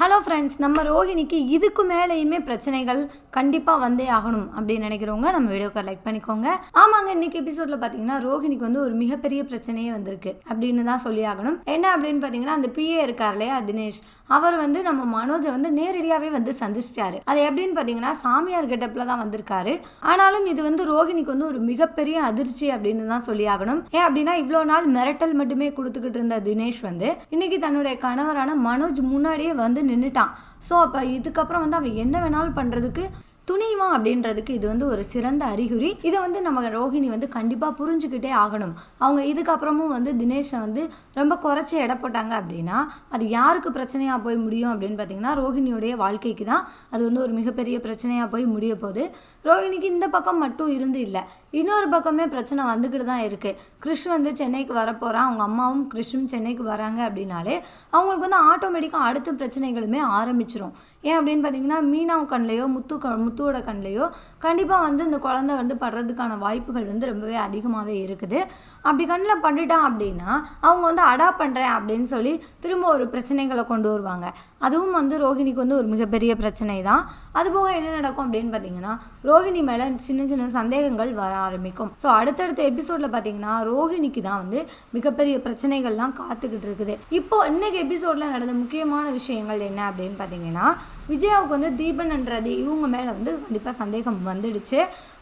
Hello friends நம்ம ரோஹிணிக்கு இதுக்கு மேலேயுமே பிரச்சனைகள் கண்டிப்பாக வந்தே ஆகணும் அப்படின்னு நினைக்கிறவங்க நம்ம வீடியோக்கு லைக் பண்ணிக்கோங்க. ஆமாங்க இன்னைக்கு எபிசோட்ல பார்த்தீங்கன்னா ரோஹிணிக்கு வந்து ஒரு மிகப்பெரிய பிரச்சனையே வந்திருக்கு அப்படின்னு தான் சொல்லி ஆகணும். என்ன அப்படின்னு பார்த்தீங்கன்னா அந்த பிஏ இருக்கார் இல்லையா தினேஷ் அவர் வந்து நம்ம மனோஜை வந்து நேரடியாகவே வந்து சந்திச்சிட்டாரு. அது எப்படின்னு பார்த்தீங்கன்னா சாமியார் கெட்டப்பில் தான் வந்திருக்காரு. ஆனாலும் இது வந்து ரோஹிணிக்கு வந்து ஒரு மிகப்பெரிய அதிர்ச்சி அப்படின்னு தான் சொல்லி ஆகணும். ஏன் அப்படின்னா இவ்வளோ நாள் மிரட்டல் மட்டுமே கொடுத்துக்கிட்டு இருந்த தினேஷ் வந்து இன்னைக்கு தன்னுடைய கணவரான மனோஜ் முன்னாடியே வந்து நின்றுட்டான் ஸோ அப்போ இதுக்கப்புறம் வந்து அவன் என்ன வேணாலும் பண்ணுறதுக்கு துணிவான் அப்படின்றதுக்கு இது வந்து ஒரு சிறந்த அறிகுறி. இதை வந்து நம்ம ரோஹிணி வந்து கண்டிப்பாக புரிஞ்சுக்கிட்டே ஆகணும். அவங்க இதுக்கப்புறமும் வந்து தினேஷை வந்து ரொம்ப குறைச்சி எடை போட்டாங்க அப்படின்னா அது யாருக்கு பிரச்சனையாக போய் முடியும் அப்படின்னு பார்த்தீங்கன்னா ரோஹிணியுடைய வாழ்க்கைக்கு தான் அது வந்து ஒரு மிகப்பெரிய பிரச்சனையாக போய் முடிய போகுது. ரோஹிணிக்கு இந்த பக்கம் மட்டும் இருந்து இல்லை. இன்னொரு பக்கமே பிரச்சனை வந்துக்கிட்டு தான் இருக்குது கிறிஷ் வந்து சென்னைக்கு வரப்போகிறான் அவங்க அம்மாவும் கிறிஷும் சென்னைக்கு வராங்க அப்படின்னாலே அவங்களுக்கு வந்து ஆட்டோமேட்டிக்காக அடுத்த பிரச்சனைகளுமே ஆரம்பிச்சிரும். ஏன் அப்படின்னு பார்த்தீங்கன்னா மீனாவு கண்லேயோ முத்து க முத்துவோட கண்ணிலையோ கண்டிப்பாக வந்து இந்த குழந்தை வந்து படுறதுக்கான வாய்ப்புகள் வந்து ரொம்பவே அதிகமாகவே இருக்குது. அப்படி கண்ணில் பண்ணிட்டான் அப்படின்னா அவங்க வந்து அடா பண்ணுறேன் அப்படின்னு சொல்லி திரும்ப ஒரு பிரச்சனைகளை கொண்டு வருவாங்க. அதுவும் வந்து ரோஹிணிக்கு வந்து ஒரு மிகப்பெரிய பிரச்சனை தான் அதுபோக என்ன நடக்கும் அப்படின்னு பார்த்தீங்கன்னா ரோஹிணி மேலே சின்ன சின்ன சந்தேகங்கள் வர ஆரம்பிக்கும். ஸோ அடுத்தடுத்த எபிசோடில் பார்த்தீங்கன்னா ரோஹிணிக்கு தான் வந்து மிகப்பெரிய பிரச்சனைகள்லாம் காத்துக்கிட்டு இருக்குது. இப்போ இன்னைக்கு எபிசோடில் நடந்த முக்கியமான விஷயங்கள் என்ன அப்படின்னு பார்த்தீங்கன்னா விஜயாவுக்கு வந்து தீபன்ன்றது இவங்க மேலே வந்து கண்டிப்பாக சந்தேகம் வந்துடுச்சு.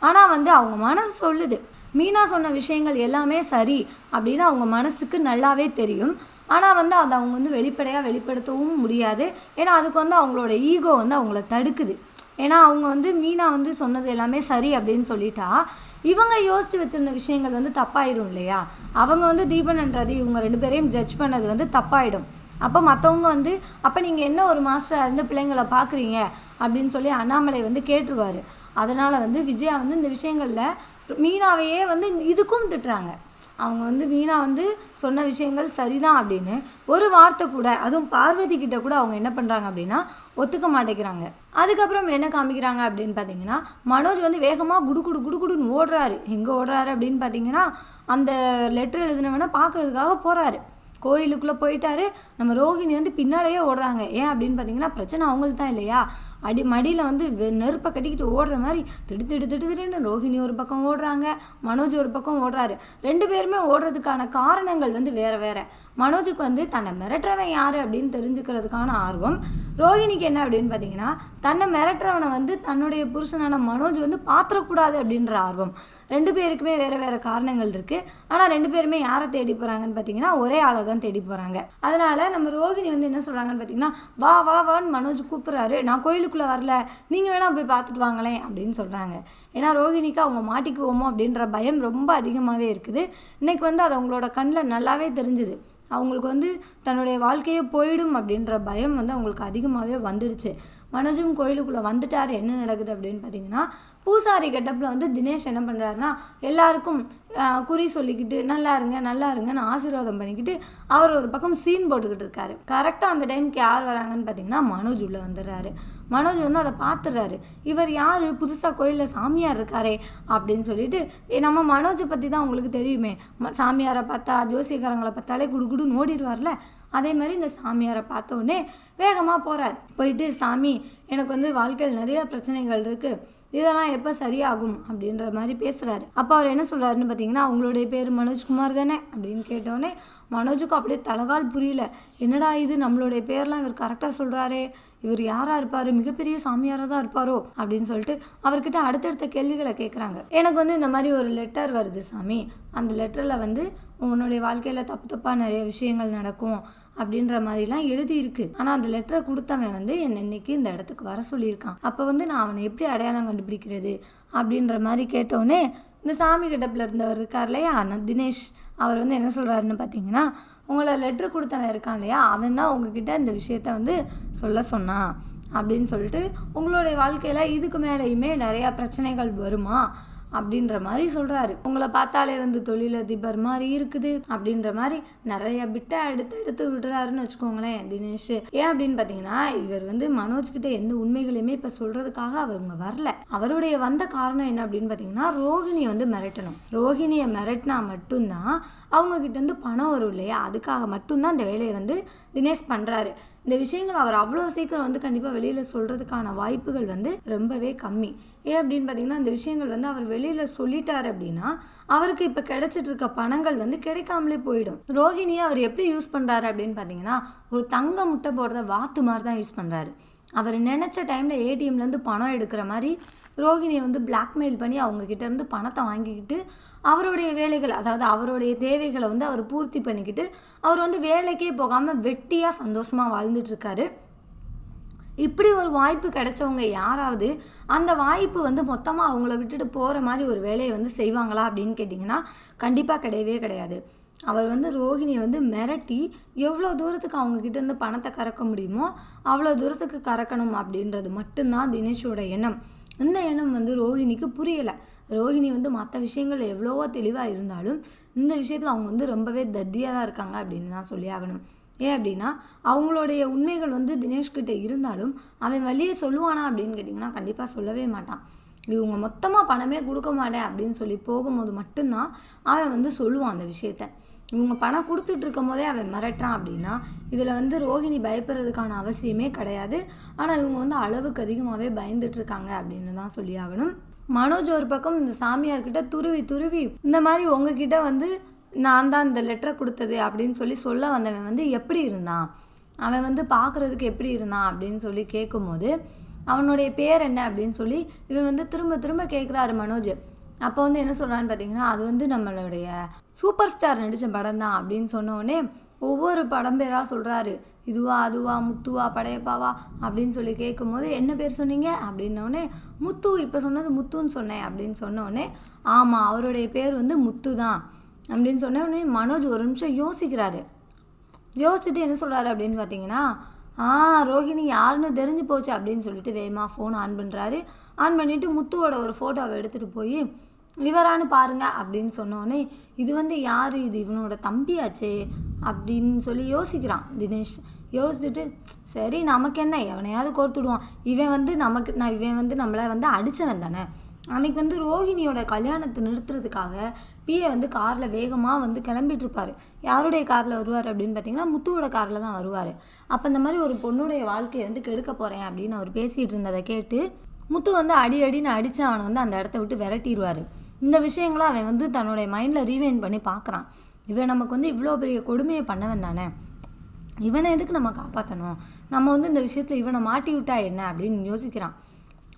ஆனால் வந்து அவங்க மனசு சொல்லுது. மீனா சொன்ன விஷயங்கள் எல்லாமே சரி அப்படின்னு அவங்க மனசுக்கு நல்லாவே தெரியும். ஆனால் வந்து அதை அவங்க வந்து வெளிப்படையாக வெளிப்படுத்தவும் முடியாது. ஏன்னா அதுக்கு வந்து அவங்களோட ஈகோ வந்து அவங்கள தடுக்குது. ஏன்னா அவங்க வந்து மீனா வந்து சொன்னது எல்லாமே சரி அப்படின்னு சொல்லிட்டா இவங்க யோசித்து வச்சிருந்த விஷயங்கள் வந்து தப்பாயிரும் இல்லையா? அவங்க வந்து தீபன்ன்றது இவங்க ரெண்டு பேரையும் ஜட்ஜ் பண்ணது வந்து தப்பாயிடும். அப்போ மற்றவங்க வந்து அப்போ நீங்கள் என்ன ஒரு மாஸ்டராக இருந்து பிள்ளைங்களை பார்க்குறீங்க அப்படின்னு சொல்லி அண்ணாமலை வந்து கேட்டுருவார். அதனால் வந்து விஜயா வந்து இந்த விஷயங்களில் மீனாவையே வந்து இதுக்கும் திட்டுறாங்க. அவங்க வந்து வீணா வந்து சொன்ன விஷயங்கள் சரிதான் அப்படின்னு ஒரு வார்த்தை கூட அதுவும் பார்வதி கிட்ட கூட அவங்க என்ன பண்ணுறாங்க அப்படின்னா ஒத்துக்க மாட்டேங்கிறாங்க. அதுக்கப்புறம் என்ன காமிக்கிறாங்க அப்படின்னு பார்த்தீங்கன்னா மனோஜ் வந்து வேகமாக குடு குடு குடு குடுன்னு ஓடுறாரு. எங்கே ஓடுறாரு அப்படின்னு பார்த்தீங்கன்னா அந்த லெட்டர் எழுதினவனை பார்க்கறதுக்காக போகிறாரு கோயிலுக்குள்ளே போயிட்டாரு. நம்ம ரோஹிணி வந்து பின்னாலேயே ஓடுறாங்க. ஏன் அப்படின்னு பார்த்தீங்கன்னா பிரச்சனை அவங்களுக்கு தான் இல்லையா? அடி மடியில் வந்து வெ- நெருப்பை கட்டிக்கிட்டு ஓடுற மாதிரி திடு திடு திடு திடுன்னு ரோஹிணி ஒரு பக்கம் ஓடுறாங்க மனோஜ் ஒரு பக்கம் ஓடுறாரு. ரெண்டு பேருமே ஓடுறதுக்கான காரணங்கள் வந்து வேறு வேறு. மனோஜுக்கு வந்து தன்னை மிரட்டுறவன் யார் அப்படின்னு தெரிஞ்சுக்கிறதுக்கான ஆர்வம். ரோஹிணிக்கு என்ன அப்படின்னு பார்த்தீங்கன்னா தன்னை மிரட்டுறவனை வந்து தன்னுடைய புருஷனான மனோஜ் வந்து பாத்திரக்கூடாது அப்படின்ற ஆர்வம். ரெண்டு பேருக்குமே வேறு வேறு காரணங்கள் இருக்குது ஆனால் ரெண்டு பேருமே யாரை தேடி போகிறாங்கன்னு பார்த்தீங்கன்னா ஒரே ஆளை தான் தேடி போகிறாங்க அதனால் நம்ம ரோஹிணி வந்து என்ன சொல்கிறாங்கன்னு பார்த்தீங்கன்னா வா வா வான்னு மனோஜ் கூப்பிட்றாரு. நான் கோயிலுக்கு வீட்டுக்குள்ளே வரல நீங்கள் வேணால் போய் பார்த்துட்டு வாங்களேன் அப்படின்னு சொல்கிறாங்க. ஏன்னா ரோஹிணிக்கு அவங்க மாட்டிக்குவோமோ அப்படின்ற பயம் ரொம்ப அதிகமாகவே இருக்குது. இன்றைக்கி வந்து அது அவங்களோட கண்ணில் நல்லாவே தெரிஞ்சுது. அவங்களுக்கு வந்து தன்னுடைய வாழ்க்கையே போயிடும் அப்படின்ற பயம் வந்து அவங்களுக்கு அதிகமாகவே வந்துடுச்சு. மனோஜும் கோயிலுக்குள்ளே வந்துட்டார். என்ன நடக்குது அப்படின்னு பார்த்தீங்கன்னா பூசாரி கெட்டப்பில் வந்து தினேஷ் என்ன பண்ணுறாருன்னா எல்லாருக்கும் குறி சொல்லிக்கிட்டு நல்லா இருங்க நல்லா இருங்கன்னு ஆசீர்வாதம் பண்ணிக்கிட்டு அவர் ஒரு பக்கம் சீன் போட்டுக்கிட்டு இருக்காரு. கரெக்டாக அந்த டைமுக்கு யார் வராங்கன்னு பார்த்தீங்கன்னா மனோஜ் உள்ளே வந்துடுறாரு. மனோஜ் வந்து அதை பார்த்துடுறாரு இவர் யார்? புதுசாக கோயிலில் சாமியார் இருக்காரே அப்படின்னு சொல்லிட்டு "ஏ, நம்ம மனோஜை பற்றி தான் உங்களுக்கு தெரியுமே. சாமியாரை பார்த்தா ஜோசியக்காரங்களை பார்த்தாலே குடுகுடுன்னு ஓடிடுவார்ல. அதே மாதிரி இந்த சாமியாரை பார்த்தோன்னே வேகமாக போகிறார் போயிட்டு சாமி எனக்கு வந்து வாழ்க்கையில் நிறைய பிரச்சனைகள் இருக்குது இதெல்லாம் எப்போ சரியாகும் அப்படின்ற மாதிரி பேசுகிறாரு அப்போ அவர் என்ன சொல்கிறாருன்னு பார்த்தீங்கன்னா அவங்களுடைய பேர் மனோஜ்குமார் தானே? அப்படின்னு கேட்டோடனே மனோஜுக்கு அப்படியே தலகால் புரியல. என்னடா இது? நம்மளுடைய பேர்லாம் இவர் கரெக்டாக சொல்கிறாரே இவர் யாராக இருப்பார்? மிகப்பெரிய சாமியாராக தான் இருப்பாரோ? அப்படின்னு சொல்லிட்டு அவர்கிட்ட அடுத்தடுத்த கேள்விகளை கேட்குறாங்க எனக்கு வந்து இந்த மாதிரி ஒரு லெட்டர் வருது சாமி. அந்த லெட்டரில் வந்து உன்னுடைய வாழ்க்கையில் தப்பு தப்பாக நிறைய விஷயங்கள் நடக்கும். அப்படின்ற மாதிரிலாம் எழுதியிருக்கு. ஆனால் அந்த லெட்டரை கொடுத்தவன் வந்து என்னை இன்னைக்கு இந்த இடத்துக்கு வர சொல்லியிருக்கான். அப்போ வந்து நான் அவனை எப்படி அடையாளம் கண்டுபிடிக்கிறது அப்படின்ற மாதிரி கேட்டோடனே இந்த சாமி கிட்டப்பில் இருந்தவர் இருக்கார் இல்லையா? தினேஷ். அவர் வந்து என்ன சொல்கிறாருன்னு பார்த்தீங்கன்னா உங்களை லெட்ரு கொடுத்தவன் இருக்கான் இல்லையா? அவன் தான் உங்ககிட்ட இந்த விஷயத்த வந்து சொல்ல சொன்னான். அப்படின்னு சொல்லிட்டு உங்களுடைய வாழ்க்கையில் இதுக்கு மேலேயுமே நிறையா பிரச்சனைகள் வருமா? அப்படின்ற மாதிரி சொல்கிறாரு உங்களை பார்த்தாலே வந்து தொழிலதிபர் மாதிரி இருக்குது அப்படின்ற மாதிரி நிறைய பிட்டை எடுத்து எடுத்து விடுறாருன்னு வச்சுக்கோங்களேன் தினேஷ். ஏன் அப்படின்னு பார்த்தீங்கன்னா இவர் வந்து மனோஜ் கிட்ட எந்த உண்மைகளையுமே இப்போ சொல்கிறதுக்காக அவங்க வரல. அவருடைய வந்த காரணம் என்ன அப்படின்னு பார்த்தீங்கன்னா ரோஹிணியை வந்து மிரட்டணும். ரோஹிணியை மிரட்டினா மட்டும்தான் அவங்க கிட்ட இருந்து பணம் வரும் இல்லையா? அதுக்காக மட்டும்தான் இந்த வேலையை வந்து தினேஷ் பண்ணுறாரு இந்த விஷயங்கள் அவர் அவ்வளோ சீக்கிரம் வந்து கண்டிப்பாக வெளியில் சொல்கிறதுக்கான வாய்ப்புகள் வந்து ரொம்பவே கம்மி. ஏன் அப்படின்னு பார்த்தீங்கன்னா இந்த விஷயங்கள் வந்து அவர் வெளியில் சொல்லிட்டார் அப்படின்னா அவருக்கு இப்போ கிடைச்சிட்டு இருக்க பணங்கள் வந்து கிடைக்காமலே போயிடும். ரோஹிணியை அவர் எப்படி யூஸ் பண்ணுறாரு அப்படின்னு பார்த்தீங்கன்னா ஒரு தங்க முட்டை போடுறத வாத்து மாதிரி தான் யூஸ் பண்ணுறாரு அவர் நினச்ச டைமில் ஏடிஎம்லேருந்து பணம் எடுக்கிற மாதிரி ரோஹிணியை வந்து பிளாக்மெயில் பண்ணி அவங்கக்கிட்ட இருந்து பணத்தை வாங்கிக்கிட்டு அவருடைய வேலைகள் அதாவது அவருடைய தேவைகளை வந்து அவர் பூர்த்தி பண்ணிக்கிட்டு அவர் வந்து வேலைக்கே போகாமல் வெட்டியாக சந்தோஷமாக வாழ்ந்துட்டுருக்காரு இப்படி ஒரு வாய்ப்பு கிடைச்சவங்க யாராவது அந்த வாய்ப்பு வந்து மொத்தமாக அவங்கள விட்டுட்டு போகிற மாதிரி ஒரு வேலையை வந்து செய்வாங்களா அப்படின்னு கேட்டிங்கன்னா கண்டிப்பாக கிடையவே கிடையாது. அவர் வந்து ரோஹிணியை வந்து மிரட்டி எவ்வளோ தூரத்துக்கு அவங்கக்கிட்டேருந்து இருந்து பணத்தை கறக்க முடியுமோ அவ்வளோ தூரத்துக்கு கறக்கணும் அப்படின்றது மட்டும்தான் தினேஷோட எண்ணம். இந்த எண்ணம் வந்து ரோஹிணிக்கு புரியலை. ரோஹிணி வந்து மற்ற விஷயங்கள் எவ்வளவோ தெளிவாக இருந்தாலும் இந்த விஷயத்தில் அவங்க வந்து ரொம்பவே தத்தியாக தான் இருக்காங்க அப்படின்னு தான் சொல்லி ஆகணும். ஏன் அப்படின்னா அவங்களுடைய உண்மைகள் வந்து தினேஷ்கிட்ட இருந்தாலும் அவன் வழியே சொல்லுவானா அப்படின்னு கேட்டிங்கன்னா கண்டிப்பாக சொல்லவே மாட்டான். இவங்க மொத்தமாக பணமே கொடுக்க மாட்டேன் அப்படின்னு சொல்லி போகும்போது மட்டும்தான் அவன் வந்து சொல்லுவான் அந்த விஷயத்த. இவங்க பணம் கொடுத்துட்டு இருக்கும் போதே அவன் மிரட்டுறான் அப்படின்னா இதில் வந்து ரோஹிணி பயப்படுறதுக்கான அவசியமே கிடையாது. ஆனால் இவங்க வந்து அளவுக்கு அதிகமாகவே பயந்துட்டுருக்காங்க அப்படின்னு தான் சொல்லி ஆகணும். மனோஜ் ஒரு பக்கம் இந்த சாமியார்கிட்ட துருவி துருவி இந்த மாதிரி உங்ககிட்ட வந்து நான் தான் இந்த லெட்டரை கொடுத்தது அப்படின்னு சொல்லி சொல்ல வந்தவன் வந்து எப்படி இருந்தான்? அவன் வந்து பார்க்குறதுக்கு எப்படி இருந்தான் அப்படின்னு சொல்லி கேட்கும்போது அவனுடைய பேர் என்ன அப்படின்னு சொல்லி இவன் வந்து திரும்ப திரும்ப கேட்குறாரு மனோஜ். அப்போ வந்து என்ன சொல்கிறான்னு பார்த்தீங்கன்னா அது வந்து நம்மளுடைய சூப்பர் ஸ்டார் நடித்த படம் தான் அப்படின்னு சொன்னோடனே ஒவ்வொரு படம் பேராக சொல்கிறாரு இதுவா அதுவா முத்துவா படையப்பாவா அப்படின்னு சொல்லி கேட்கும்போது என்ன பேர் சொன்னீங்க? அப்படின்னோடனே முத்து இப்போ சொன்னது முத்துன்னு சொன்னேன். அப்படின்னு சொன்னோடனே ஆமாம் அவருடைய பேர் வந்து முத்து தான். அப்படின்னு சொன்ன உடனே மனோஜ் ஒரு நிமிஷம் யோசிக்கிறாரு. யோசிச்சுட்டு என்ன சொல்கிறாரு அப்படின்னு பார்த்தீங்கன்னா ஆ ரோஹிணி யாருன்னு தெரிஞ்சு போச்சு அப்படின்னு சொல்லிட்டு வேகமாக ஃபோன் ஆன் பண்ணுறாரு ஆன் பண்ணிவிட்டு முத்துவோட ஒரு ஃபோட்டோவை எடுத்துகிட்டு போய் இவரான்னு பாருங்க அப்படின்னு சொன்னோடனே இது வந்து யார்? இது இவனோட தம்பியாச்சே அப்படின்னு சொல்லி யோசிக்கிறான் தினேஷ். யோசிச்சுட்டு சரி நமக்கு என்ன எவனையாவது கோர்த்துடுவான் இவன் வந்து நமக்கு நான் இவன் வந்து நம்மளை வந்து அடித்தவன் தானே. அன்னைக்கு வந்து ரோஹிணியோட கல்யாணத்தை நிறுத்துறதுக்காக பிஏ வந்து காரில் வேகமாக வந்து கிளம்பிட்டு இருப்பார் யாருடைய காரில் வருவார் அப்படின்னு பார்த்தீங்கன்னா முத்துவோட காரில் தான் வருவார். அப்போ இந்த மாதிரி ஒரு பொண்ணுடைய வாழ்க்கையை வந்து கெடுக்க போகிறேன் அப்படின்னு அவர் பேசிகிட்டு இருந்ததை கேட்டு முத்து வந்து அடி அடின்னு அடித்து அவனை வந்து அந்த இடத்த விட்டு விரட்டிடுவார். இந்த விஷயங்களை அவன் வந்து தன்னுடைய மைண்டில் ரீவைன் பண்ணி பார்க்குறான் இவன் நமக்கு வந்து இவ்வளோ பெரிய கொடுமையை பண்ணவன் தானே. இவனை எதுக்கு நம்ம காப்பாற்றணும் நம்ம வந்து இந்த விஷயத்தில் இவனை மாட்டி விட்டா என்ன அப்படின்னு யோசிக்கிறான்.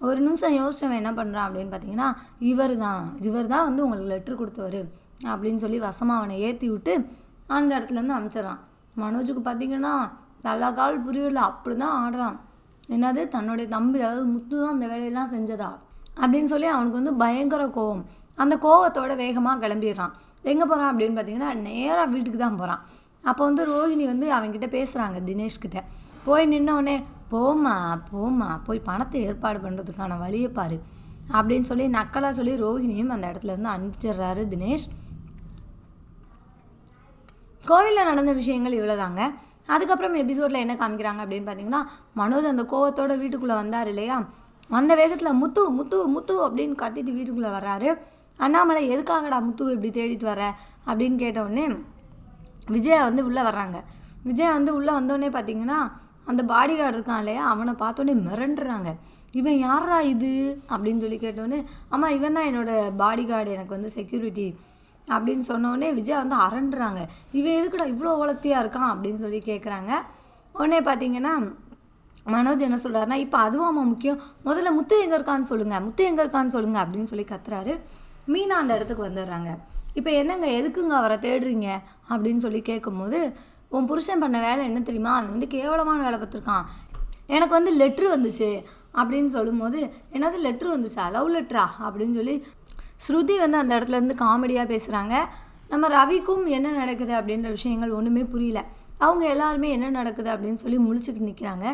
ஒரு நிமிஷம் யோசிச்சவன் என்ன பண்ணுறான் அப்படின்னு பார்த்தீங்கன்னா இவர் தான் இவர் தான் வந்து உங்களுக்கு லெட்ரு கொடுத்தவர் அப்படின்னு சொல்லி வசமாக அவனை ஏற்றி விட்டு அந்த இடத்துலேருந்து அனுப்பிச்சிட்றான். மனோஜுக்கு பார்த்தீங்கன்னா தலா கால் புரியல அப்படி தான் ஆடுறான். என்னது தன்னுடைய தம்பி அதாவது முத்து தான் அந்த வேலையெல்லாம் செஞ்சதா? அப்படின்னு சொல்லி அவனுக்கு வந்து பயங்கர கோவம். அந்த கோவத்தோட வேகமாக கிளம்பிடுறான். எங்கே போகிறான் அப்படின்னு பார்த்தீங்கன்னா நேராக வீட்டுக்கு தான் போகிறான் அப்போ வந்து ரோஹிணி வந்து அவன்கிட்ட பேசுகிறாங்க தினேஷ்கிட்ட. போய் நின்னோடனே போம்மா போம்மா போய் பணத்தை ஏற்பாடு பண்ணுறதுக்கான வழியை பாரு அப்படின்னு சொல்லி நக்கலாக சொல்லி ரோஹிணியும் அந்த இடத்துல இருந்து அனுப்பிச்சிடுறாரு தினேஷ். கோவிலில் நடந்த விஷயங்கள் இவ்வளோதாங்க அதுக்கப்புறம் எபிசோடில் என்ன காமிக்கிறாங்க அப்படின்னு பார்த்தீங்கன்னா மனோஜ் அந்த கோவத்தோட வீட்டுக்குள்ளே வந்தார் இல்லையா? அந்த வேகத்தில் முத்து முத்து முத்து அப்படின்னு கத்திட்டு வீட்டுக்குள்ளே வர்றாரு. அண்ணாமலை எதுக்காகடா முத்து இப்படி தேடிட்டு வர அப்படின்னு கேட்டவுடனே விஜயா வந்து உள்ளே வர்றாங்க. விஜயா வந்து உள்ளே வந்தோடனே பார்த்தீங்கன்னா அந்த பாடி கார்டு இருக்கான் இல்லையா அவனை பார்த்தோன்னே மிரண்டுறாங்க. இவன் யாரா இது? அப்படின்னு சொல்லி கேட்டோடனே ஆமாம் இவன் தான் என்னோடய பாடி கார்டு எனக்கு வந்து செக்யூரிட்டி அப்படின்னு சொன்னோடனே விஜயா வந்து அரண்டுறாங்க. இவன் எதுக்குடா இவ்வளோ வளர்த்தியாக இருக்கான்? அப்படின்னு சொல்லி கேட்குறாங்க உடனே பார்த்தீங்கன்னா மனோஜ் என்ன சொல்கிறாருன்னா இப்போ அதுவும் அவன் முக்கியம். முதல்ல முத்து எங்கே இருக்கான்னு சொல்லுங்கள் முத்து எங்கே இருக்கான்னு சொல்லுங்கள் அப்படின்னு சொல்லி கத்துறாரு. மீனா அந்த இடத்துக்கு வந்துடுறாங்க. இப்போ என்னங்க? எதுக்குங்க அவரை தேடுறீங்க? அப்படின்னு சொல்லி கேட்கும்போது உன் புருஷன் பண்ண வேலை என்ன தெரியுமா? அவன் வந்து கேவலமான வேலை பார்த்துருக்கான். எனக்கு வந்து லெட்ரு வந்துச்சு அப்படின்னு சொல்லும்போது என்னது லெட்ரு வந்துச்சா? லவ் லெட்ரா அப்படின்னு சொல்லி ஸ்ருதி வந்து அந்த இடத்துல இருந்து காமெடியாக பேசுகிறாங்க நம்ம ரவிக்கும் என்ன நடக்குது அப்படின்ற விஷயங்கள் ஒன்றுமே புரியல. அவங்க எல்லாருமே என்ன நடக்குது அப்படின்னு சொல்லி முழிச்சுக்கிட்டு நிற்கிறாங்க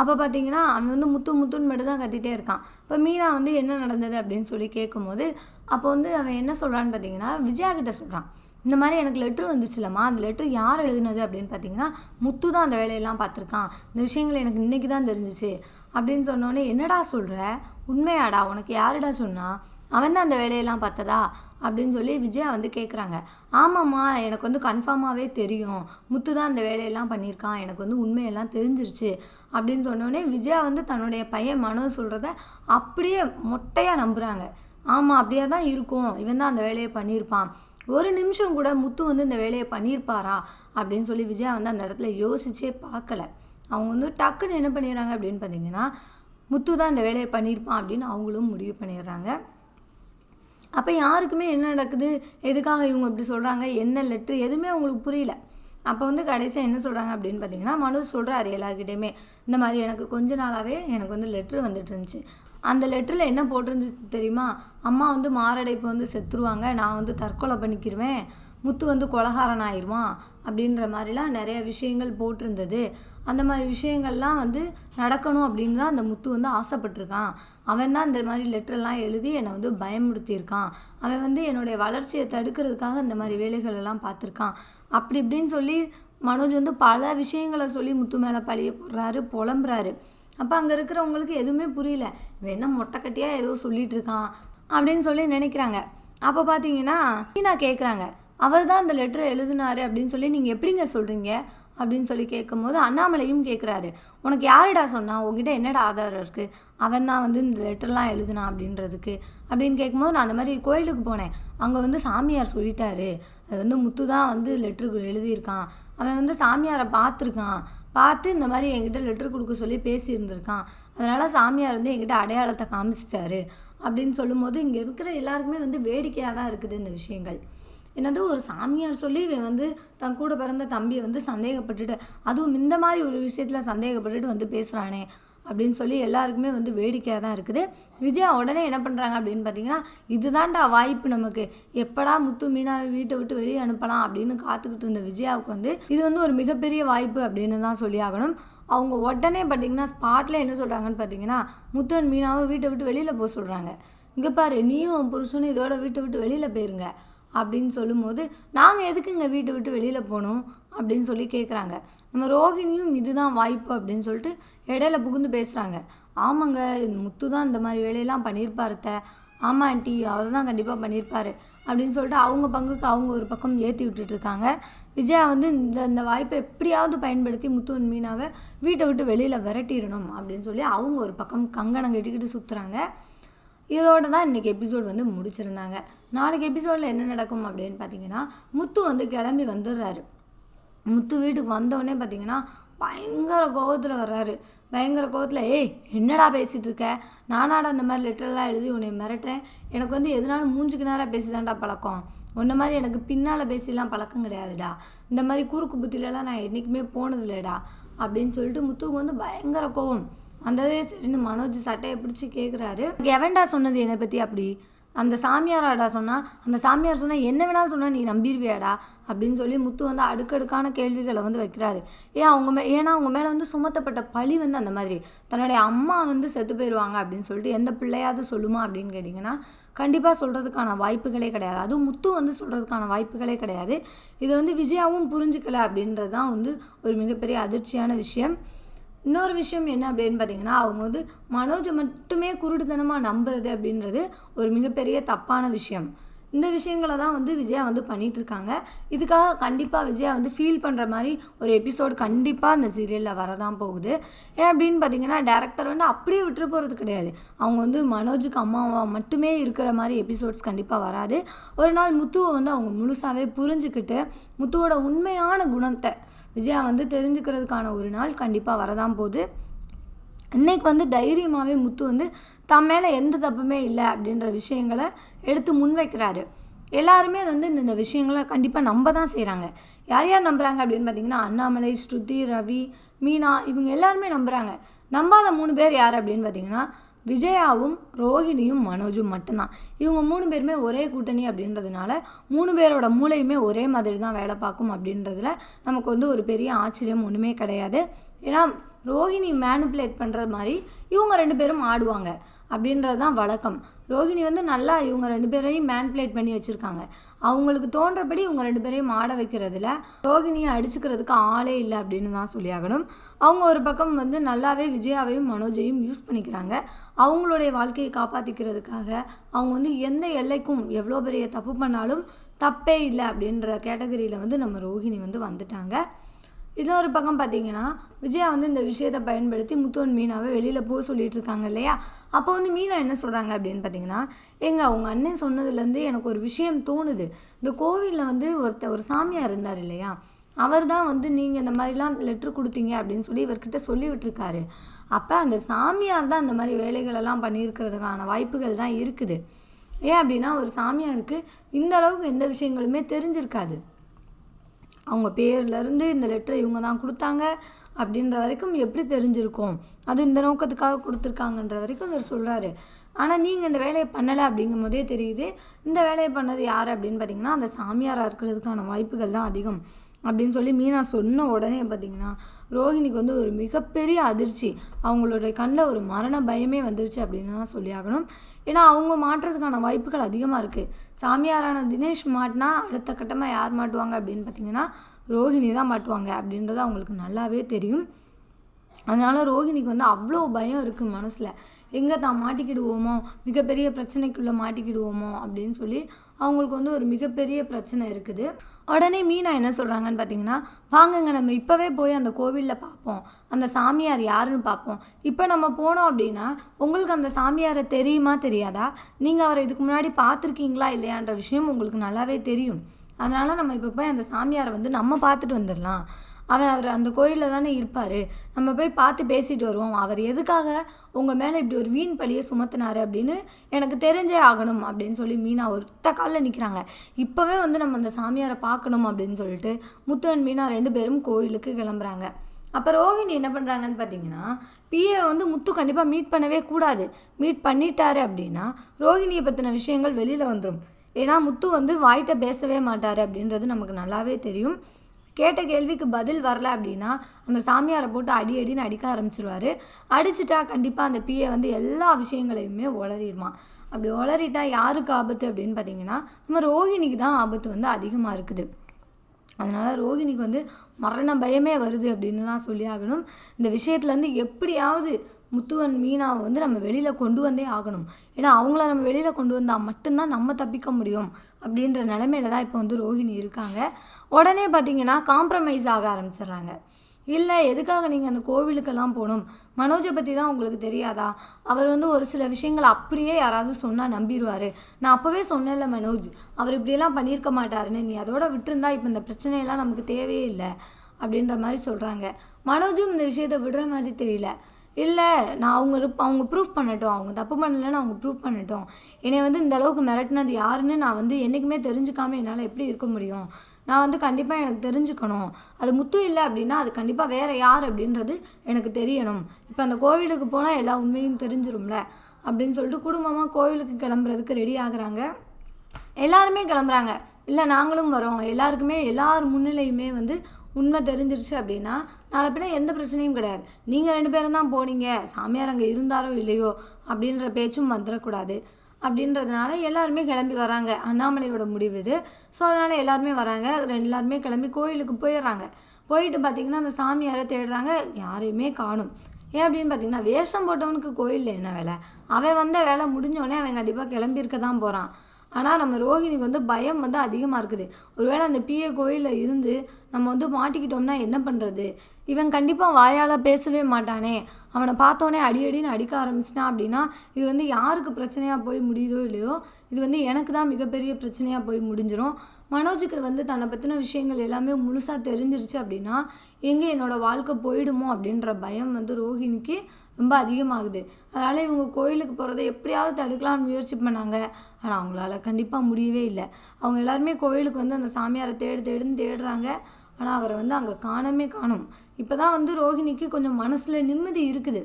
அப்போ பார்த்தீங்கன்னா அவன் வந்து முத்து முத்துன்னு மட்டும் தான் கத்திட்டே இருக்கான். இப்போ மீனா வந்து என்ன நடந்தது அப்படின்னு சொல்லி கேட்கும்போது அப்போ வந்து அவன் என்ன சொல்கிறான்னு பார்த்தீங்கன்னா விஜயா கிட்ட சொல்கிறான் இந்த மாதிரி எனக்கு லெட்ரு வந்துச்சுலம்மா. அந்த லெட்ரு யார் எழுதுனது அப்படின்னு பார்த்தீங்கன்னா முத்து தான் அந்த வேலையெல்லாம் பார்த்துருக்கான். இந்த விஷயங்கள் எனக்கு இன்றைக்கி தான் தெரிஞ்சிச்சு அப்படின்னு சொன்னோடனே என்னடா சொல்கிற உண்மையாடா உனக்கு யாருடா சொன்னால் அவன் தான் அந்த வேலையெல்லாம் பார்த்ததா? அப்படின்னு சொல்லி விஜயா வந்து கேட்குறாங்க ஆமாம்மா எனக்கு வந்து கன்ஃபார்மாகவே தெரியும். முத்து தான் அந்த வேலையெல்லாம் பண்ணியிருக்கான். எனக்கு வந்து உண்மையெல்லாம் தெரிஞ்சிருச்சு அப்படின்னு சொன்னோடனே விஜயா வந்து தன்னுடைய பையன் மனோ சொல்கிறத அப்படியே மொட்டையாக நம்புகிறாங்க ஆமாம் அப்படியே தான் இருக்கும். இவன் தான் அந்த வேலையை பண்ணியிருப்பான். ஒரு நிமிஷம் கூட முத்து வந்து இந்த வேலையை பண்ணியிருப்பாரா அப்படின்னு சொல்லி விஜயா வந்து அந்த இடத்துல யோசிச்சே பார்க்கல. அவங்க வந்து டக்குன்னு என்ன பண்ணிடுறாங்க அப்படின்னு பார்த்தீங்கன்னா முத்து தான் இந்த வேலையை பண்ணியிருப்பான் அப்படின்னு அவங்களும் முடிவு பண்ணிடுறாங்க. அப்போ யாருக்குமே என்ன நடக்குது? எதுக்காக இவங்க இப்படி சொல்கிறாங்க என்ன லெட்ரு எதுவுமே அவங்களுக்கு புரியல. அப்போ வந்து கடைசியாக என்ன சொல்கிறாங்க அப்படின்னு பார்த்தீங்கன்னா மனோஜ் சொல்கிறாரு எல்லாருக்கிட்டேயுமே இந்த மாதிரி எனக்கு கொஞ்ச நாளாகவே எனக்கு வந்து லெட்ரு வந்துட்டு இருந்துச்சு. அந்த லெட்டரில் என்ன போட்டிருந்துச்சு தெரியுமா? அம்மா வந்து மாரடைப்பு வந்து செத்துருவாங்க நான் வந்து தற்கொலை பண்ணிக்கிடுவேன் முத்து வந்து கொலகாரன் ஆயிடுவான் அப்படின்ற மாதிரிலாம் நிறைய விஷயங்கள் போட்டிருந்தது. அந்த மாதிரி விஷயங்கள்லாம் வந்து நடக்கணும் அப்படின்னு தான் அந்த முத்து வந்து ஆசைப்பட்டிருக்கான். அவன் தான் இந்த மாதிரி லெட்டரெல்லாம் எழுதி என்னை வந்து பயமுறுத்தியிருக்கான். அவன் வந்து என்னுடைய வளர்ச்சியை தடுக்கிறதுக்காக இந்த மாதிரி வேலைகள் எல்லாம் பார்த்துருக்கான். அப்படி இப்படின்னு சொல்லி மனோஜ் வந்து பல விஷயங்களை சொல்லி முத்து மேலே பழிய போடுறாரு புலம்புறாரு. அப்போ அங்கே இருக்கிறவங்களுக்கு எதுவுமே புரியல. இவன் என்ன மொட்டைக்கட்டியாக ஏதோ சொல்லிட்டு இருக்கான் அப்படின்னு சொல்லி நினைக்கிறாங்க. அப்போ பார்த்தீங்கன்னா நான் கேட்குறாங்க அவர் தான் அந்த லெட்டரை எழுதினாரு அப்படின்னு சொல்லி நீங்கள் எப்படிங்க சொல்கிறீங்க அப்படின்னு சொல்லி கேட்கும்போது அண்ணாமலையும் கேட்குறாரு உனக்கு யாருடா சொன்னா? உங்ககிட்ட என்னடா ஆதாரம் இருக்குது அவன் தான் வந்து இந்த லெட்டர்லாம் எழுதுனான் அப்படின்றதுக்கு. அப்படின்னு கேட்கும்போது நான் அந்த மாதிரி கோயிலுக்கு போனேன். அங்கே வந்து சாமியார் சொல்லிட்டாரு. அது வந்து முத்து தான் வந்து லெட்ருக்கு எழுதியிருக்கான். அவன் வந்து சாமியாரை பார்த்துருக்கான். பார்த்து இந்த மாதிரி என்கிட்ட லெட்டர் கொடுக்க சொல்லி பேசியிருந்திருக்கான். அதனால் சாமியார் வந்து என்கிட்ட அடையாளத்தை காமிச்சிட்டாரு அப்படின்னு சொல்லும்போது இங்கே இருக்கிற எல்லாருக்குமே வந்து வேடிக்கையாக தான் இருக்குது இந்த விஷயங்கள். என்னது ஒரு சாமியார் சொல்லி இவன் வந்து தன் கூட பிறந்த தம்பியை வந்து சந்தேகப்பட்டுட்டு அதுவும் இந்த மாதிரி ஒரு விஷயத்தில் சந்தேகப்பட்டுட்டு வந்து பேசுகிறானே அப்படின்னு சொல்லி எல்லாருக்குமே வந்து வேடிக்கையாக தான் இருக்குது. விஜயா உடனே என்ன பண்ணுறாங்க அப்படின்னு பார்த்தீங்கன்னா இதுதான்டா வாய்ப்பு நமக்கு. எப்படா முத்து மீனாவை வீட்டை விட்டு வெளியே அனுப்பலாம்? அப்படின்னு காத்துக்கிட்டு இருந்த விஜயாவுக்கு வந்து இது வந்து ஒரு மிகப்பெரிய வாய்ப்பு அப்படின்னு தான் சொல்லி ஆகணும். அவங்க உடனே பார்த்தீங்கன்னா ஸ்பாட்டில் என்ன சொல்கிறாங்கன்னு பார்த்தீங்கன்னா முத்துவன் மீனாவை வீட்டை விட்டு வெளியில் போக சொல்கிறாங்க இங்கே பாரு நீயும் புருஷனும் இதோட வீட்டை விட்டு வெளியில் போயிருங்க அப்படின்னு சொல்லும்போது நாங்கள் எதுக்குங்க வீட்டை விட்டு வெளியில் போகணும்? அப்படின்னு சொல்லி கேட்குறாங்க நம்ம ரோஹிணியும் இதுதான் வாய்ப்பு அப்படின்னு சொல்லிட்டு இடையில புகுந்து பேசுகிறாங்க ஆமாங்க முத்து தான் இந்த மாதிரி வேலையெல்லாம் பண்ணியிருப்பார்த்த ஆமாம் ஆண்டி அவர் தான் கண்டிப்பாக பண்ணியிருப்பாரு அப்படின்னு சொல்லிட்டு அவங்க பங்குக்கு அவங்க ஒரு பக்கம் ஏற்றி விட்டுட்டு இருக்காங்க. விஜயா வந்து இந்த இந்த வாய்ப்பை எப்படியாவது பயன்படுத்தி முத்துவன் மீனாவை வீட்டை விட்டு வெளியில் விரட்டிடணும் அப்படின்னு சொல்லி அவங்க ஒரு பக்கம் கங்கணம் கட்டிக்கிட்டு சுற்றுறாங்க இதோட தான் இன்றைக்கி எபிசோட் வந்து முடிச்சிருந்தாங்க. நாளைக்கு எபிசோடில் என்ன நடக்கும் அப்படின்னு பார்த்தீங்கன்னா முத்து வந்து கிளம்பி வந்துடுறாரு. முத்து வீட்டுக்கு வந்தோடனே பார்த்தீங்கன்னா பயங்கர கோவத்தில் வர்றாரு. பயங்கர கோவத்தில் ஏய் என்னடா பேசிகிட்டு இருக்க? நானாடா இந்த மாதிரி லெட்டர்லாம் எழுதி உன்னை மிரட்டுறேன். எனக்கு வந்து எதனாலும் மூஞ்சுக்கு நேராக பேசிதான்டா பழக்கம். உன்ன மாதிரி எனக்கு பின்னால் பேசிலாம் பழக்கம் கிடையாதுடா. இந்த மாதிரி குறுக்கு புத்திலலாம் நான் என்றைக்குமே போனதில்லடா. அப்படின்னு சொல்லிட்டு முத்துவுக்கு வந்து பயங்கர கோவம். அந்ததே சரின்னு மனோஜ் சட்டையை பிடிச்சி கேட்குறாரு எவன்டா சொன்னது என்னை பற்றி அப்படி? அந்த சாமியாராடா சொன்னால் அந்த சாமியார் சொன்னால் என்ன வேணாலும் சொன்னால் நீ நம்பிடுவியாடா அப்படின்னு சொல்லி முத்து வந்து அடுக்கடுக்கான கேள்விகளை வந்து வைக்கிறாரு. ஏன் அவங்க மே ஏன்னா அவங்க மேலே வந்து சுமத்தப்பட்ட பழி வந்து அந்த மாதிரி. தன்னுடைய அம்மா வந்து செத்து போயிடுவாங்க அப்படின்னு சொல்லிட்டு எந்த பிள்ளையாவது சொல்லுமா அப்படின்னு கேட்டிங்கன்னா கண்டிப்பாக சொல்கிறதுக்கான வாய்ப்புகளே கிடையாது. அதுவும் முத்து வந்து சொல்கிறதுக்கான வாய்ப்புகளே கிடையாது. இதை வந்து விஜயாவும் புரிஞ்சுக்கலை அப்படின்றது தான் வந்து ஒரு மிகப்பெரிய அதிர்ச்சியான விஷயம். இன்னொரு விஷயம் என்ன அப்படின்னு பார்த்தீங்கன்னா அவங்க வந்து மனோஜை மட்டுமே குருடுத்தனமாக நம்புறது அப்படின்றது ஒரு மிகப்பெரிய தப்பான விஷயம். இந்த விஷயங்களை தான் வந்து விஜயா வந்து பண்ணிகிட்ருக்காங்க இருக்காங்க. இதுக்காக கண்டிப்பாக விஜயா வந்து ஃபீல் பண்ணுற மாதிரி ஒரு எபிசோடு கண்டிப்பாக அந்த சீரியலில் வரதான் போகுது. ஏன் அப்படின்னு பார்த்தீங்கன்னா டேரக்டர் வந்து அப்படியே விட்டுற போகிறது கிடையாது. அவங்க வந்து மனோஜுக்கு அம்மாவாக மட்டுமே இருக்கிற மாதிரி எபிசோட்ஸ் கண்டிப்பாக வராது. ஒரு நாள் முத்துவை வந்து அவங்க முழுசாகவே புரிஞ்சுக்கிட்டு முத்துவோட உண்மையான குணத்தை விஜயா வந்து தெரிஞ்சுக்கிறதுக்கான ஒரு நாள் கண்டிப்பாக வரதான் போகுது. இன்றைக்கி வந்து தைரியமாகவே முத்து வந்து தம் மேலே எந்த தப்புமே இல்லை அப்படின்ற விஷயங்களை எடுத்து முன்வைக்கிறாரு. எல்லாருமே வந்து இந்த விஷயங்களை கண்டிப்பாக நம்ப தான் செய்கிறாங்க யார் யார் நம்புகிறாங்க அப்படின்னு பார்த்தீங்கன்னா அண்ணாமலை ஸ்ருதி ரவி மீனா இவங்க எல்லாருமே நம்புகிறாங்க நம்பாத மூணு பேர் யார் அப்படின்னு பார்த்தீங்கன்னா விஜயாவும் ரோஹிணியும் மனோஜும் மட்டும்தான். இவங்க மூணு பேருமே ஒரே கூட்டணி அப்படின்றதுனால மூணு பேரோட மூளையுமே ஒரே மாதிரி தான் வேலை பார்க்கும் அப்படின்றதுல நமக்கு வந்து ஒரு பெரிய ஆச்சரியம் ஒன்றுமே கிடையாது. ஏன்னா ரோஹிணி மேனுப்புலேட் பண்ணுற மாதிரி இவங்க ரெண்டு பேரும் ஆடுவாங்க அப்படின்றது தான் வழக்கம். ரோஹிணி வந்து நல்லா இவங்க ரெண்டு பேரையும் மேன்பிளேட் பண்ணி வச்சுருக்காங்க. அவங்களுக்கு தோன்றபடி இவங்க ரெண்டு பேரையும் ஆட வைக்கிறதுல ரோஹிணியை அடிச்சுக்கிறதுக்கு ஆளே இல்லை அப்படின்னு தான் சொல்லியாகணும். அவங்க ஒரு பக்கம் வந்து நல்லாவே விஜயாவையும் மனோஜையும் யூஸ் பண்ணிக்கிறாங்க. அவங்களுடைய வாழ்க்கையை காப்பாற்றிக்கிறதுக்காக அவங்க வந்து எந்த எல்லைக்கும் எவ்வளோ பெரிய தப்பு பண்ணாலும் தப்பே இல்லை அப்படின்ற கேட்டகரியில் வந்து நம்ம ரோஹிணி வந்து வந்துட்டாங்க. இன்னொரு பக்கம் பார்த்தீங்கன்னா விஜயா வந்து இந்த விஷயத்தை பயன்படுத்தி முத்துவன் மீனாவை வெளியில் போக சொல்லிட்டு இருக்காங்க இல்லையா? அப்போ வந்து மீனா என்ன சொல்கிறாங்க அப்படின்னு பார்த்தீங்கன்னா எங்க அவங்க அண்ணன் சொன்னதுலேருந்து எனக்கு ஒரு விஷயம் தோணுது. இந்த கோவிலில் வந்து ஒருத்த ஒரு சாமியார் இருந்தார் இல்லையா? அவர் தான் வந்து நீங்கள் இந்த மாதிரிலாம் லெட்ரு கொடுத்தீங்க அப்படின்னு சொல்லி இவர்கிட்ட சொல்லி விட்டுருக்காரு. அப்போ அந்த சாமியார் தான் இந்த மாதிரி வேலைகளெல்லாம் பண்ணியிருக்கிறதுக்கான வாய்ப்புகள் தான் இருக்குது. ஏன் அப்படின்னா ஒரு சாமியாருக்கு இந்த அளவுக்கு எந்த விஷயங்களுமே தெரிஞ்சிருக்காது. அவங்க பேர்லேருந்து இந்த லெட்டரை இவங்க தான் கொடுத்தாங்க அப்படின்ற வரைக்கும் எப்படி தெரிஞ்சிருக்கும்? அது இந்த நோக்கத்துக்காக கொடுத்துருக்காங்கன்ற வரைக்கும் அவர் சொல்கிறாரு ஆனால் நீங்கள் இந்த வேலையை பண்ணலை அப்படிங்கும் போதே தெரியுது. இந்த வேலையை பண்ணது யார் அப்படின்னு பார்த்தீங்கன்னா அந்த சாமியாராக இருக்கிறதுக்கான வாய்ப்புகள் தான் அதிகம் அப்படின்னு சொல்லி மீனா சொன்ன உடனே பார்த்தீங்கன்னா ரோஹிணிக்கு வந்து ஒரு மிகப்பெரிய அதிர்ச்சி. அவங்களுடைய கண்ணில் ஒரு மரண பயமே வந்துருச்சு அப்படின்னு தான் சொல்லி ஆகணும். ஏன்னா அவங்க மாட்டுறதுக்கான வாய்ப்புகள் அதிகமாக இருக்குது சாமியாரான தினேஷ் மாட்டினா அடுத்த கட்டமாக யார் மாட்டுவாங்க அப்படின்னு பார்த்தீங்கன்னா ரோஹிணி தான் மாட்டுவாங்க அப்படின்றது அவங்களுக்கு நல்லாவே தெரியும். அதனால் ரோஹிணிக்கு வந்து அவ்வளோ பயம் இருக்குது மனசில். எங்கே தான் மாட்டிக்கிடுவோமோ? மிகப்பெரிய பிரச்சனைக்குள்ளே மாட்டிக்கிடுவோமோ? அப்படின்னு சொல்லி அவங்களுக்கு வந்து ஒரு மிகப்பெரிய பிரச்சனை இருக்குது. உடனே மீனா என்ன சொல்கிறாங்கன்னு பார்த்தீங்கன்னா வாங்கங்க நம்ம இப்போவே போய் அந்த கோவிலில் பார்ப்போம் அந்த சாமியார் யாருன்னு பார்ப்போம் இப்போ நம்ம போனோம் அப்படின்னா உங்களுக்கு அந்த சாமியாரை தெரியுமா தெரியாதா? நீங்கள் அவரை இதுக்கு முன்னாடி பார்த்துருக்கீங்களா இல்லையான்ற விஷயம் உங்களுக்கு நல்லாவே தெரியும். அதனால் நம்ம இப்போ போய் அந்த சாமியாரை வந்து நம்ம பார்த்துட்டு வந்துடலாம் அவன் அவர் அந்த கோயிலில் தானே இருப்பார். நம்ம போய் பார்த்து பேசிட்டு வருவோம். அவர் எதுக்காக உங்கள் மேலே இப்படி ஒரு வீண் பழியை சுமத்தினார் அப்படின்னு எனக்கு தெரிஞ்சே ஆகணும் அப்படின்னு சொல்லி மீனா ஒருத்த காலில் நிற்கிறாங்க இப்போவே வந்து நம்ம அந்த சாமியாரை பார்க்கணும் அப்படின்னு சொல்லிட்டு முத்துவன் மீனா ரெண்டு பேரும் கோயிலுக்கு கிளம்புறாங்க. அப்போ ரோஹிணி என்ன பண்ணுறாங்கன்னு பார்த்தீங்கன்னா பிஏ வந்து முத்து கண்டிப்பாக மீட் பண்ணவே கூடாது. மீட் பண்ணிட்டாரு அப்படின்னா ரோஹிணியை பற்றின விஷயங்கள் வெளியில் வந்துடும் ஏன்னா முத்து வந்து வாய்ட்ட பேசவே மாட்டார் அப்படின்றது நமக்கு நல்லாவே தெரியும். கேட்ட கேள்விக்கு பதில் வரல அப்படின்னா அந்த சாமியாரை போட்டு அடி அடின்னு அடிக்க ஆரம்பிச்சிருவாரு. அடிச்சிட்டா கண்டிப்பாக அந்த பிஏ வந்து எல்லா விஷயங்களையுமே உளறிடுவான் அப்படி உளறிட்டா யாருக்கு ஆபத்து அப்படின்னு பார்த்தீங்கன்னா நம்ம ரோஹிணிக்கு தான் ஆபத்து வந்து அதிகமாக இருக்குது. அதனால் ரோஹிணிக்கு வந்து மரண பயமே வருது அப்படின்னு தான் சொல்லி ஆகணும். இந்த விஷயத்துலேருந்து எப்படியாவது முத்துவன் மீனாவை வந்து நம்ம வெளியில் கொண்டு வந்தே ஆகணும். ஏன்னா அவங்கள நம்ம வெளியில் கொண்டு வந்தால் மட்டும்தான் நம்ம தப்பிக்க முடியும் அப்படின்ற நிலமையில தான் இப்போ வந்து ரோஹிணி இருக்காங்க. உடனே பார்த்தீங்கன்னா காம்ப்ரமைஸ் ஆக ஆரம்பிச்சிடுறாங்க. இல்லை எதுக்காக நீங்கள் அந்த கோவிலுக்கெல்லாம் போகணும்? மனோஜை பற்றி தான் உங்களுக்கு தெரியாதா? அவர் வந்து ஒரு சில விஷயங்களை அப்படியே யாராவது சொன்னால் நம்பிடுவார். நான் அப்போவே சொன்னேன்ல மனோஜ் அவர் இப்படியெல்லாம் பண்ணியிருக்க மாட்டாருன்னு. நீ அதோட விட்டுருந்தா இப்போ இந்த பிரச்சனையெல்லாம் நமக்கு தேவையே இல்லை அப்படின்ற மாதிரி சொல்கிறாங்க மனோஜும் இந்த விஷயத்தை விடுற மாதிரி தெரியல. இல்லை நான் அவங்க அவங்க ப்ரூஃப் பண்ணட்டும். அவங்க தப்பு பண்ணலைன்னு அவங்க ப்ரூஃப் பண்ணட்டும். என்னை வந்து இந்த அளவுக்கு மிரட்டினது யாருன்னு நான் வந்து என்றைக்குமே தெரிஞ்சுக்காம என்னால் எப்படி இருக்க முடியும்? நான் வந்து கண்டிப்பாக எனக்கு தெரிஞ்சுக்கணும். அது முத்து இல்லை அப்படின்னா அது கண்டிப்பாக வேறு யார் அப்படின்றது எனக்கு தெரியணும். இப்போ அந்த கோவிலுக்கு போனால் எல்லா உண்மையும் தெரிஞ்சிரும்ல? அப்படின்னு சொல்லிட்டு குடும்பமாக கோவிலுக்கு கிளம்புறதுக்கு ரெடி ஆகுறாங்க. எல்லாருமே கிளம்புறாங்க. இல்லை நாங்களும் வரோம். எல்லாருக்குமே எல்லார் முன்னிலையுமே வந்து உண்மை தெரிஞ்சிருச்சு அப்படின்னா நாளை பின்ன எந்த பிரச்சனையும் கிடையாது. நீங்கள் ரெண்டு பேரும் தான் போனீங்க. சாமியார் அங்கே இருந்தாரோ இல்லையோ அப்படின்ற பேச்சும் வந்துடக்கூடாது அப்படின்றதுனால எல்லாருமே கிளம்பி வராங்க. அண்ணாமலையோட முடிவு இது. ஸோ அதனால் எல்லாருமே வராங்க. ரெண்டு எல்லாருமே கிளம்பி கோயிலுக்கு போயிடுறாங்க போயிட்டு பார்த்தீங்கன்னா அந்த சாமியாரை தேடுறாங்க. யாரையுமே காணும். ஏன் அப்படின்னு பார்த்தீங்கன்னா வேஷம் போட்டவனுக்கு கோயிலில் என்ன வேலை? அவன் வந்த வேலை முடிஞ்சோடனே அவன் கண்டிப்பாக கிளம்பியிருக்க தான் போகிறான் ஆனால் நம்ம ரோஹிணிக்கு வந்து பயம் வந்து அதிகமாக இருக்குது. ஒருவேளை அந்த பிஏ கோயிலில் இருந்து நம்ம வந்து மாட்டிக்கிட்டோம்னா என்ன பண்ணுறது இவன் கண்டிப்பாக வாயால் பேசவே மாட்டானே. அவனை பார்த்தோன்னே அடி அடின்னு அடிக்க ஆரம்பிச்சிட்டான் அப்படின்னா இது வந்து யாருக்கு பிரச்சனையாக போய் முடியுதோ இல்லையோ இது வந்து எனக்கு தான் மிகப்பெரிய பிரச்சனையாக போய் முடிஞ்சிடும் மனோஜுக்கு வந்து தன்னை பற்றின விஷயங்கள் எல்லாமே முழுசாக தெரிஞ்சிருச்சு அப்படின்னா எங்கே என்னோடய வாழ்க்கை போயிடுமோ அப்படின்ற பயம் வந்து ரோஹிணிக்கு ரொம்ப அதிகமாகுது. அதனால் இவங்க கோயிலுக்கு போகிறத எப்படியாவது தடுக்கலாம்னு முயற்சி பண்ணாங்க. ஆனால் அவங்களால கண்டிப்பாக முடியவே இல்லை. அவங்க எல்லாருமே கோயிலுக்கு வந்து அந்த சாமியாரை தேடு தேடுன்னு தேடுறாங்க. ஆனால் அவரை வந்து அங்கே காணமே காணும். இப்போ தான் வந்து ரோஹிணிக்கு கொஞ்சம் மனசில் நிம்மதி இருக்குது.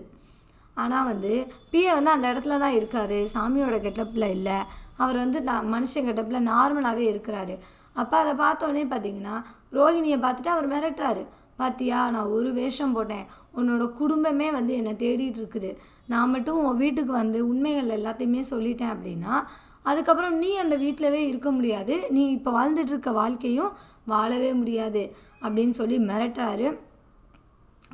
ஆனால் வந்து பிஏ வந்து அந்த இடத்துல தான் இருக்கார். சாமியோட கெட்டப்பில் இல்லை. அவர் வந்து மனுஷன் கெட்டப்பில் நார்மலாகவே இருக்கிறாரு. அப்போ அதை பார்த்தோன்னே பார்த்தீங்கன்னா ரோஹிணியை பார்த்துட்டு அவர் மிரட்டுறாரு. பாத்தியா நான் ஒரு வேஷம் போட்டேன். உன்னோட குடும்பமே வந்து என்னை தேடிட்டு இருக்குது. நான் மட்டும் உன் வீட்டுக்கு வந்து உண்மைகள் எல்லாத்தையுமே சொல்லிட்டேன் அப்படின்னா அதுக்கப்புறம் நீ அந்த வீட்டிலவே இருக்க முடியாது. நீ இப்போ வாழ்ந்துட்டு இருக்க வாழ்க்கையும் வாழவே முடியாது அப்படின்னு சொல்லி மிரட்டுறாரு.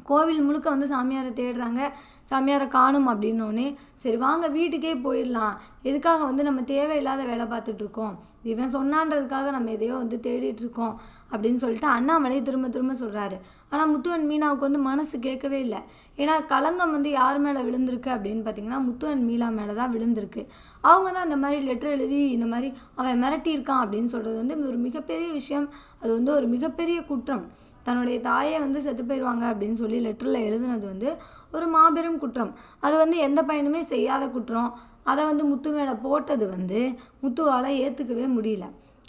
கோவில் முழுக்க வந்து சாமியாரை தேடுறாங்க. சாமியாரை காணும் அப்படின்னோடனே சரி வாங்க வீட்டுக்கே போயிடலாம். எதுக்காக வந்து நம்ம தேவையில்லாத வேலை பார்த்துட்ருக்கோம் இவன் சொன்னான்றதுக்காக நம்ம எதையோ வந்து தேடிட்டுருக்கோம் அப்படின்னு சொல்லிட்டு அண்ணாமலை திரும்ப திரும்ப சொல்கிறாரு ஆனால் முத்துவன் மீனாவுக்கு வந்து மனசு கேட்கவே இல்லை. ஏன்னா களங்கம் வந்து யார் மேலே விழுந்திருக்கு அப்படின்னு பார்த்தீங்கன்னா முத்துவன் மீனா மேலே தான் விழுந்திருக்கு. அவங்க தான் இந்த மாதிரி லெட்டர் எழுதி இந்த மாதிரி அவன் மிரட்டியிருக்கான் அப்படின்னு சொல்கிறது வந்து ஒரு மிகப்பெரிய விஷயம். அது வந்து ஒரு மிகப்பெரிய குற்றம். தன்னுடைய தாயே வந்து செத்து போயிடுவாங்க அப்படின்னு சொல்லி லெட்டரில் எழுதுனது வந்து ஒரு மாபெரும் குற்றம். அது வந்து எந்த பையனுமே செய்யாத குற்றம். அதை வந்து முத்து மேலே போட்டது வந்து முத்துவால் ஏற்றுக்கவே முடியல.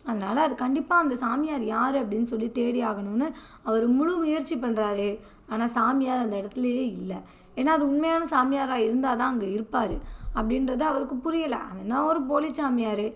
அதனால் அது கண்டிப்பாக அந்த சாமியார் யார் அப்படின்னு சொல்லி தேடி ஆகணும்னு அவர் முழு முயற்சி பண்ணுறாரு ஆனால் சாமியார் அந்த இடத்துலையே இல்லை. ஏன்னா அது உண்மையான சாமியாராக இருந்தால் தான் அங்கே இருப்பார். அப்படின்றது அவருக்கு புரியலை. அவன் தான் ஒரு போலி சாமியார்.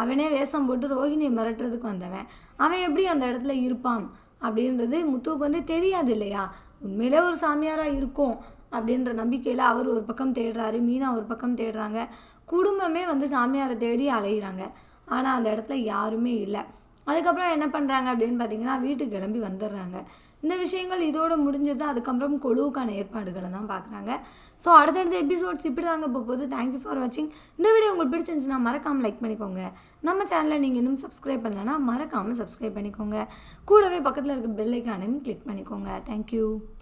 அவனே வேஷம் போட்டு ரோஹிணியை மிரட்டுறதுக்கு வந்தவன். அவன் எப்படி அந்த இடத்துல இருப்பான்? அப்படின்றது முத்துவுக்கு வந்து தெரியாது இல்லையா? உண்மையிலே ஒரு சாமியாராக இருக்கும் அப்படின்ற நம்பிக்கையில் அவர் ஒரு பக்கம் தேடுறாரு மீனா ஒரு பக்கம் தேடுறாங்க. குடும்பமே வந்து சாமியாரை தேடி அலையிறாங்க. ஆனால் அந்த இடத்துல யாருமே இல்லை. அதுக்கப்புறம் என்ன பண்ணுறாங்க அப்படின்னு பார்த்தீங்கன்னா வீட்டுக்கு கிளம்பி வந்துடுறாங்க. இந்த விஷயங்கள் இதோட முடிஞ்சது. அதுக்கப்புறம் கொழுவுக்கான ஏற்பாடுகளை தான் பார்க்குறாங்க. ஸோ அடுத்தடுத்த எபிசோட்ஸ் இப்படி தாங்க போகுது. தேங்க்யூ ஃபார் வாட்சிங் இந்த வீடியோ உங்களுக்கு பிடிச்சிருந்துச்சுன்னா மறக்காமல் லைக் பண்ணிக்கோங்க. நம்ம சேனலை நீங்கள் இன்னும் சப்ஸ்கிரைப் பண்ணலன்னா மறக்காமல் சப்ஸ்கிரைப் பண்ணிக்கோங்க. கூடவே பக்கத்தில் இருக்க பெல் கிளிக் பண்ணிக்கோங்க. தேங்க்யூ